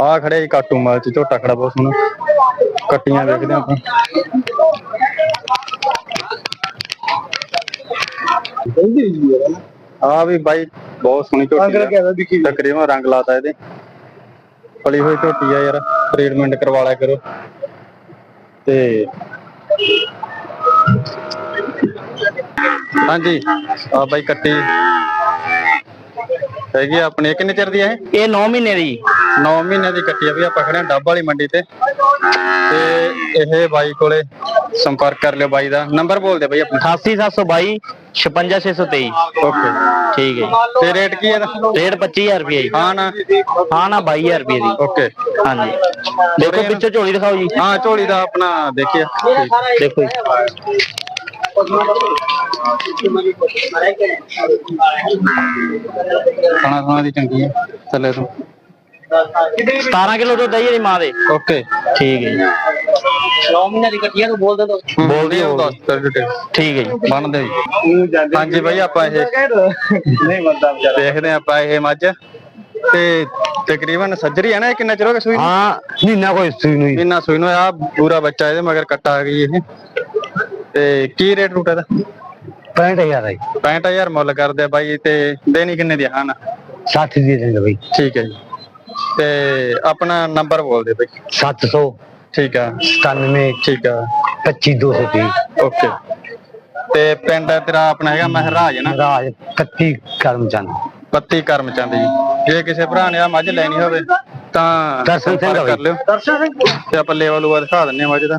ਆ ਖੜੇ ਜੀ ਕਾਟੂ ਮਾਲ ਚ ਝੋਟਾ ਖੜਾ ਬਹੁਤ ਸੋਹਣਾ। ਕੱਟੀਆਂ ਵੇਖਦੇ ਆਪਾਂ। ਆ ਵੀ ਬਾਈ ਬਹੁਤ ਸੋਹਣੀ ਝੋਟੀ ਆ। ਤਕਰੀਬਨ ਰੰਗ ਲਾਤਾ ਇਹਦੇ। ਫਲੀ ਹੋਈ ਝੋਟੀ ਆ ਯਾਰ ਟ੍ਰੀਟਮੈਂਟ ਕਰਵਾ ਲਿਆ ਕਰੋ। ਤੇ ਹਾਂਜੀ ਆ ਬਾਈ ਕੱਟੀ। ਹੈਗੀ ਆ ਆਪਣੀ ਇਹ ਕਿੰਨੇ ਚਿਰ ਦੀ ਆ ਇਹ? ਇਹ 9 ਮਹੀਨੇ ਦੀ। 9 ਮਹੀਨਿਆਂ ਦੀ ਕੱਟੀ ਆ ਵੀ ਆਪਾਂ ਖੜੇ ਆ ਡੱਬ ਵਾਲੀ ਮੰਡੀ ਤੇ। ਤੇ ਇਹ ਬਾਈ ਕੋਲੇ ਸੰਪਰਕ ਕਰ ਲਿਓ ਬਾਈ ਦਾ। ਨੰਬਰ ਬੋਲ ਦੇ ਬਾਈ ਆਪਣਾ। 88722 56623 ਓਕੇ ਠੀਕ ਹੈ ਤੇ ਰੇਟ ਕੀ ਹੈ ਇਹਦਾ? ਰੇਟ 25000 ਰੁਪਏ ਜੀ। ਹਾਂ ਨਾ। ਹਾਂ ਨਾ 22000 ਰੁਪਏ ਦੀ। ਓਕੇ। ਹਾਂਜੀ। ਦੇਖੋ ਪਿੱਛੋਂ ਝੋਲੀ ਦਿਖਾਓ ਜੀ। ਹਾਂ ਝੋਲੀ ਦਾ ਆਪਣਾ ਦੇਖਿਆ। ਦੇਖੋ ਜੀ। ਖਾਣਾ ਖਾਣਾ ਦੀ ਚੰਗੀ ਹੈ ਥੱਲੇ ਤੋਂ। 17 ਕਿਲੋ ਦੁੱਧ ਹੈ ਜੀ ਇਹਦੀ ਮਾਂ ਦੇ। ਓਕੇ। ਠੀਕ ਹੈ ਜੀ। 9 ਮਹੀਨੇ ਦੀ ਕੱਟੀਆਂ ਨੂੰ ਬੋਲ ਦੇ ਦੋ ਬੋਲਦੀ ਹੈ ਦੱਸ ਕਰ ਡਿਟੇਲ ਠੀਕ ਹੈ ਜੀ ਬੰਨ ਦੇ ਜੀ। ਹਾਂਜੀ ਬਾਈ ਆਪਾਂ ਇਹ ਨਹੀਂ ਬੰਦਾ ਦੇਖਦੇ ਹਾਂ ਆਪਾਂ ਇਹ ਮੱਝ। ਤੇ ਤਕਰੀਬਨ ਸੱਜਰੀ ਹੈ ਨਾ ਇਹ ਕਿੰਨਾ ਚਿਰ ਹੋ ਗਿਆ ਸੂਈ ਨੂੰ? ਹਾਂ ਮਹੀਨਾ ਕੋਈ ਸੂਈ ਨੂੰ ਇੰਨਾ ਸੂਈ ਨੂੰ ਆ ਪੂਰਾ ਬੱਚਾ ਇਹਦੇ ਮਗਰ ਕੱਟਾ ਆ ਗਈ ਇਹ। ਤੇ ਕੀ ਰੇਟ ਰੂਟ ਇਹਦਾ? 65000 ਹੈ 65000 ਮੁੱਲ ਕਰਦੇ ਆ ਬਾਈ ਤੇ ਦੇਣੀ ਕਿੰਨੇ ਦੀ ਆ? ਹਾਂ ਨਾ। 60 ਦੀ ਦੇ ਬਈ। ਠੀਕ ਹੈ ਜੀ। ਤੇ ਆਪਣਾ ਨੰਬਰ ਬੋਲ ਦੇ ਬਾਈ। 700 ਠੀਕ ਆ। 97 ਠੀਕ ਆ। 25230 ਓਕੇ। ਤੇ ਪਿੰਡ ਤੇਰਾ ਆਪਣਾ ਹੈਗਾ ਮਹਿਰਾਜ ਨਾ? ਰਾਜ 31 ਕਰਮਚੰਦ। ਪੱਤੀ ਕਰਮ ਚੰਦ ਜੀ। ਜੇ ਕਿਸੇ ਭਰਾ ਨੇ ਆ ਮੱਝ ਲੈਣੀ ਹੋਵੇ ਤਾਂ ਦਰਸ਼ਨ ਸਿੰਘ ਕਰ ਬਾਈ। ਲਿਓ। ਦਰਸ਼ਨ ਸਿੰਘ। ਤੇ ਆਪਾਂ ਲੈਵਲ ਉਹ ਦਿਖਾ ਦਿੰਨੇ ਆ ਮੱਝ ਦਾ।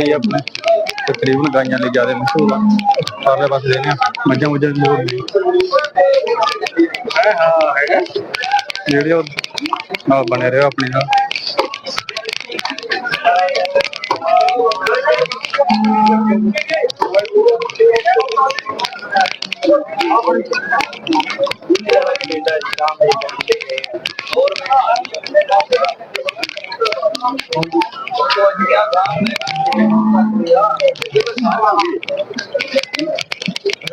ਵਾਲੀ ਪਸ਼ੂ ਮੰਡੀ ਆ ਆਪਣੇ ਤਕਰੀਬਨ ਗਾਈਆਂ ਲਈ ਜ਼ਿਆਦਾ ਮਸ਼ਹੂਰ ਆ। ਪਰਲੇ ਪਾਸੇ ਦੇਣੇ ਆ ਮੱਝਾਂ ਮੁੱਝਾਂ ਦੀ ਹੋਰ ਨਹੀਂ। ਵੀਡੀਓ ਨਾਲ ਬਣੇ ਰਹੋ ਆਪਣੇ ਨਾਲ।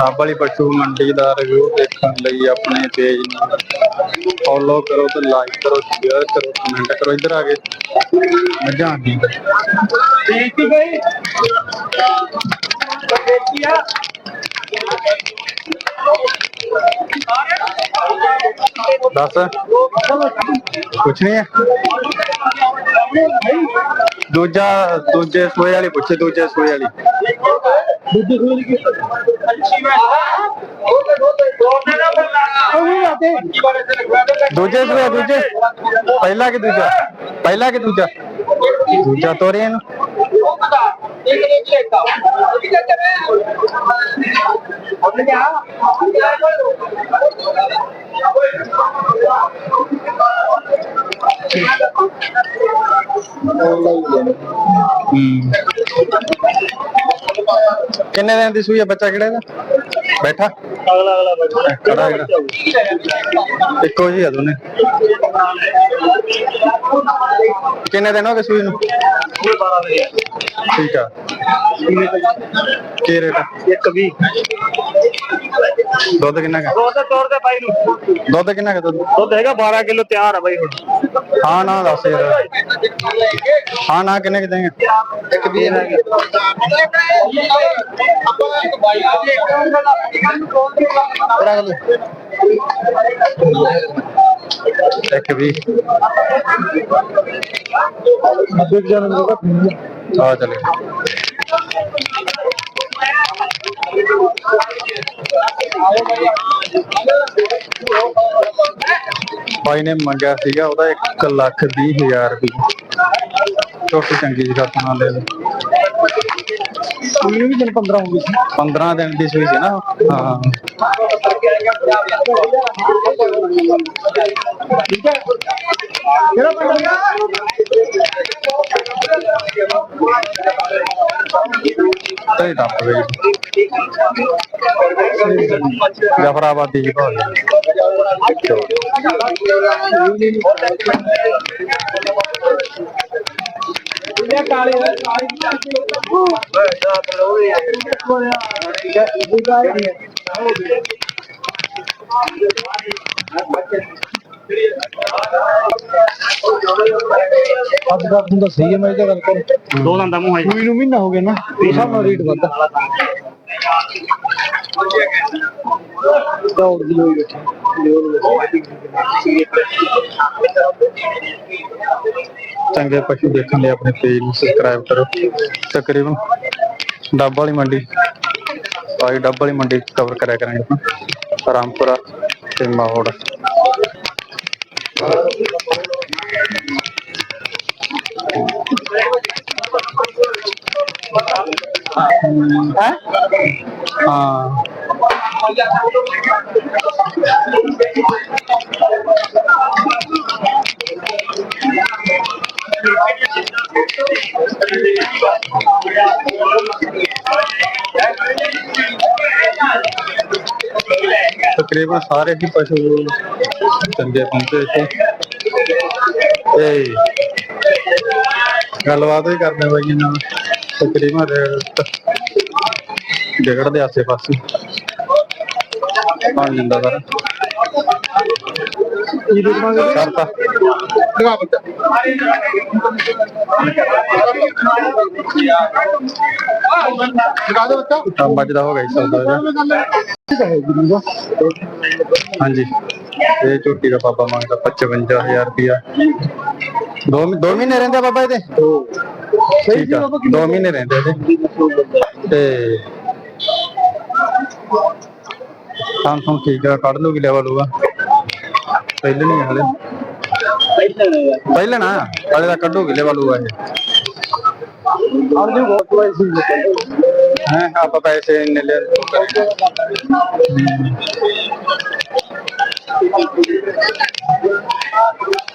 ਰੱਬ ਵਾਲੀ ਪਸ਼ੂ ਮੰਡੀ ਦਾ ਰਿਵਿਊ ਦੇਖਣ ਲਈ ਆਪਣੇ ਪੇਜ ਨੂੰ ਫੋਲੋ ਕਰੋ ਤੇ ਲਾਈਕ ਕਰੋ ਸ਼ੇਅਰ ਕਰੋ ਕਮੈਂਟ ਕਰੋ ਇੱਧਰ ਆ ਕੇ ਮੱਝਾਂ ਦੀ ਦੇਖੀ ਗਈ ਦੇਖਿਆ ਦੱਸ ਕੁਛ ਨਹੀਂ ਹੈ ਦੂਜਾ ਦੂਜੇ ਸੋਏ ਵਾਲੀ ਪੁੱਛੇ ਦੂਜੇ ਸੋਏ ਵਾਲੀ ਦੂਜੇ ਸੋਏ ਦੂਜੇ। ਪਹਿਲਾ ਕਿ ਦੂਜਾ? ਪਹਿਲਾ ਕਿ ਦੂਜਾ? ਦੂਜਾ ਤੋਰੇ ਇਹਨੂੰ। ਹੂੰ। ਕਿੰਨੇ ਦਿਨ ਦੀ ਸੂਈ ਆ ਬੱਚਾ ਕਿਹੜਾ ਇਹਦਾ? ਬੈਠਾ। ਅਗਲਾ ਅਗਲਾ ਬੱਚਾ ਇੱਕੋ ਜੀ ਆ ਦੋਨੇ। ਕਿੰਨੇ ਦਿਨ ਹੋ ਗਏ ਸੂਈ ਨੂੰ? ਠੀਕ ਆ। ਕੀ ਰੇਟ 120 ਦੁੱਧ ਕਿੰਨਾ ਕੁ? ਰੋਜ਼ ਤੋੜ ਦੇ ਬਾਈ ਨੂੰ। ਦੁੱਧ ਕਿੰਨਾ ਕੁ ਦੁੱਧ? ਦੁੱਧ ਹੈਗਾ 12 ਕਿਲੋ ਤਿਆਰ ਆ ਬਾਈ ਹੁਣ। ਹਾਂ ਨਾ ਦੱਸ ਯਾਰ। ਹਾਂ ਨਾ ਕਿੰਨੇ ਕਿ ਦੇਂਗੇ ਇੱਕ ਵੀ ਹੈਗਾ ਇੱਕ ਵੀ ਦੇਖ ਜਾਣ ਦਾ ਆ ਚਲੇ ਭਾਈ ਨੇ ਮੰਗਿਆ ਸੀਗਾ ਉਹਦਾ 1 ਲੱਖ 20 ਹਜ਼ਾਰ ਰੁਪਏ ਛੋਟੀ ਚੰਗੀ ਜਿਹੀ ਖਾਤਾ ਲੈ ਲਓ ਉਹਨੂੰ ਵੀ ਦਿਨ 15 ਹੋ ਗਈ ਸੀ 15 ਦਿਨ ਦੀ ਸੂਈ ਸੀ ਨਾ। ਉਹ? ਹਾਂ। ਕਿਹੜਾ ਪਿੰਡ ਗਿਆ ਤੇ ਟੱਪ ਗਈ ਜਫਰਾਬਾਦੀ ਜੀ ਭਾਅ ਕਾਲੇ ਅੱਜ ਦਾ ਹੁੰਦਾ ਸਹੀ ਹੈ ਮੈਂ ਇਹ ਗੱਲ ਕਰ। ਦੋ ਦੰਦਾਂ ਮੂੰਹ ਹੈ। ਕੋਈ ਨੂੰ ਮਹੀਨਾ ਹੋ ਗਿਆ ਨਾ ਇਹ ਸਭ ਨਾਲ ਰੇਟ ਵੱਧਦਾ। ਦੌੜਦੀ ਹੋਈ ਚੰਗੇ ਪਸ਼ੂ ਦੇਖਣ ਲਈ ਆਪਣੇ ਪੇਜ ਨੂੰ ਸਬਸਕ੍ਰਾਈਬ ਕਰੋ। ਤਕਰੀਬਨ ਡੱਬ ਵਾਲੀ ਮੰਡੀ ਆਈ ਡੱਬ ਵਾਲੀ ਮੰਡੀ ਕਵਰ ਕਰਿਆ ਕਰਾਂਗੇ ਆਪਾਂ ਰਾਮਪੁਰਾ ਤੇ ਮਾਹੌੜ ਹਾਂ। ਤਕਰੀਬਨ ਸਾਰੇ ਹੀ ਪਸ਼ੂ ਚੰਗੇ ਪਹੁੰਚੇ ਇੱਥੇ। ਤੇ ਗੱਲਬਾਤ ਵੀ ਕਰਦੇ ਬਾਈ ਇਹਨਾਂ ਨਾਲ। ਤਕਰੀਬਨ ਰੇਟ ਡੇਢ ਦੇ ਆਸੇ ਪਾਸੇ ਪਾਣ ਜਾਂਦਾ ਸਰ। ਇਹ ਦੇਖਾਂਗੇ ਕਰਤਾ। ਲਗਾ ਬੱਚਾ। ਲਗਾ ਦੇ ਬੱਚਾ। ਤਾਂ ਮੱਝਦਾ ਹੋ ਗਿਆ ਜੀ ਸੌਦਾ ਇਹਦਾ ਹਾਂਜੀ। ਇਹ ਝੋਟੀ ਦਾ ਬਾਬਾ ਮੰਗਦਾ 55000 ਰੁਪਿਆ ਦੋ ਦੋ ਮਹੀਨੇ ਰਹਿੰਦੇ ਬਾਬਾ ਇਹਦੇ? ਠੀਕ ਆ ਦੋ ਮਹੀਨੇ ਰਹਿੰਦੇ ਇਹਦੇ। ਤੇ ਕੰਮ ਤੋਂ ਠੀਕ ਠਾਕ ਕੱਢ ਲੋਗੇ ਲੈਵਲ ਹੋਗਾ ਪਹਿਲੇ ਨਹੀਂ ਹਲੇ। ਪਹਿਲੇ ਨਾ ਹਲੇ ਤਾਂ ਕੱਢੋਗੇ ਲੈਵਲ ਹੋਗਾ ਇਹ। ਔਰ ਜੀ ਬਹੁਤ ਵਾਈ ਸੀ ਹੈ ਆਪਾਂ ਪੈਸੇ ਇੰਨੇ ਲੈ Thank you.